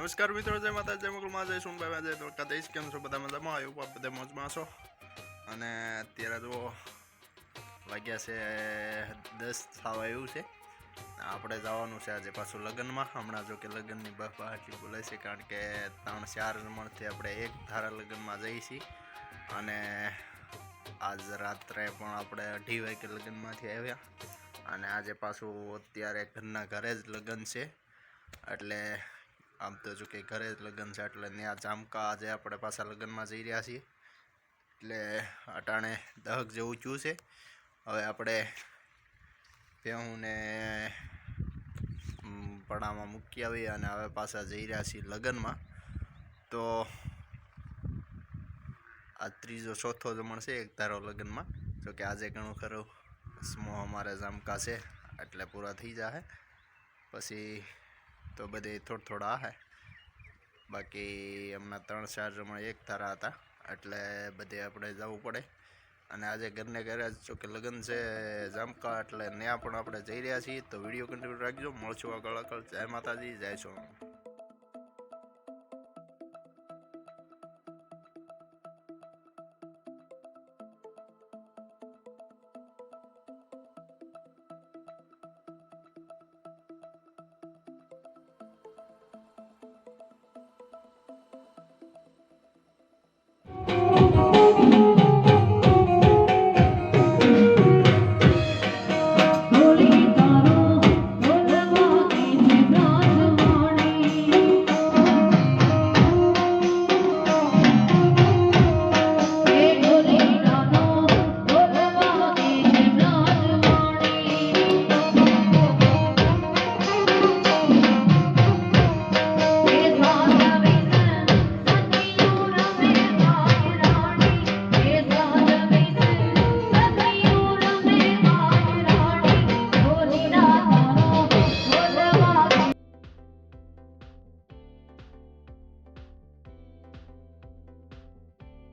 નમસ્કાર મિત્રો, જય માતા જય મોકલમાં જય સોનભાઈ જય દ્વારકા. દઈશ કેમ છો બધા મજામાં? આવ્યું આપ બધા મોજમાં છો અને અત્યારે જો વાગ્યા છે દસ થવા આવ્યું છે. આપણે જવાનું છે આજે પાછું લગ્નમાં. હમણાં જો કે લગ્નની બફા એટલી બોલાય છે, કારણ કે ત્રણ ચાર રમણથી આપણે એક ધારા લગ્નમાં છીએ. અને આજ રાત્રે પણ આપણે અઢી વાગે લગ્નમાંથી આવ્યા. અને આજે પાછું અત્યારે ઘરના ઘરે જ લગ્ન છે. એટલે આમ તો જો કે ઘરે જ લગ્ન છે, એટલે ત્યાં જામકા આજે આપણે પાછા લગ્નમાં જઈ રહ્યા છીએ. એટલે અટાણે દહક જેવું થયું છે. હવે આપણે ભેહુંને પડામાં મૂકી આવી અને હવે પાછા જઈ રહ્યા છીએ લગ્નમાં. તો આ ત્રીજો ચોથો જમણ છે એક ધારો લગ્નમાં. જો કે આજે ઘણું ખરું સ્મો અમારે જામકા છે, એટલે પૂરા થઈ જશે પછી તો બધે થોડા થોડા હે. બાકી હમણાં ત્રણ ચાર જમણ એક ધારા હતા, એટલે બધે આપણે જવું પડે. અને આજે ઘરને ઘરે જ કે લગ્ન છે જામકા, એટલે ત્યાં પણ આપણે જઈ રહ્યા છીએ, તો વીડિયો કન્ટિન્યુ રાખજો. મળશું આગળ આગળ. જય માતાજી, જય સોનું